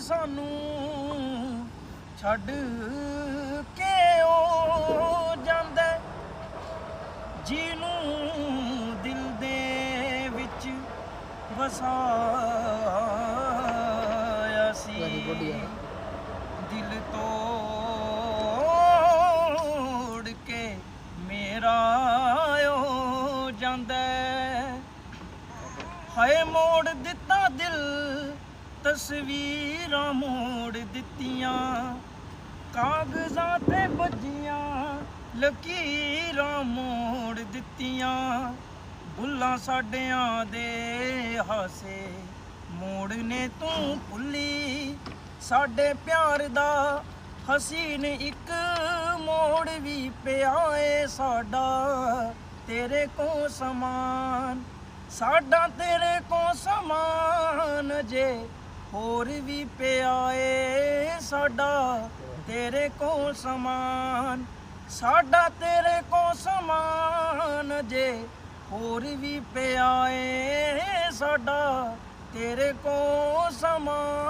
ਸਾਨੂੰ ਛੱਡ ਕੇ ਉਹ ਜਾਂਦਾ ਜਿਹਨੂੰ ਦਿਲ ਦੇ ਵਿੱਚ ਵਸਾਇਆ ਸੀ। ਦਿਲ ਤੋੜ ਕੇ ਮੇਰਾ ਓ ਜਾਂਦਾ। ਹਾਏ ਮੋੜ ਦਿੱਤਾ ਦਿਲ ਤਸਵੀਰਾਂ ਮੋੜ ਦਿੱਤੀਆਂ, ਕਾਗਜ਼ਾਂ ਤੇ ਬੱਜੀਆਂ ਲਕੀਰਾਂ ਮੋੜ ਦਿੱਤੀਆਂ। ਬੁੱਲਾਂ ਸਾਡਿਆਂ ਦੇ ਹਾਸੇ ਮੋੜ ਨੇ ਤੂੰ ਭੁੱਲੀ। ਸਾਡੇ ਪਿਆਰ ਦਾ ਹਸੀਨ ਇੱਕ ਮੋੜ ਵੀ ਪਿਆ ਏ ਸਾਡਾ। ਤੇਰੇ ਕੋ ਸਮਾਨ, ਸਾਡਾ ਤੇਰੇ ਕੋ ਸਮਾਨ ਜੇ ਹੋਰ ਵੀ ਪਿਆ ਏ ਸਾਡਾ, ਤੇਰੇ ਕੋਲ ਸਮਾਨ, ਸਾਡਾ ਤੇਰੇ ਕੋਲ ਸਮਾਨ ਜੇ ਹੋਰ ਵੀ ਪਿਆ ਏ ਸਾਡਾ, ਤੇਰੇ ਕੋਲ ਸਮਾਨ।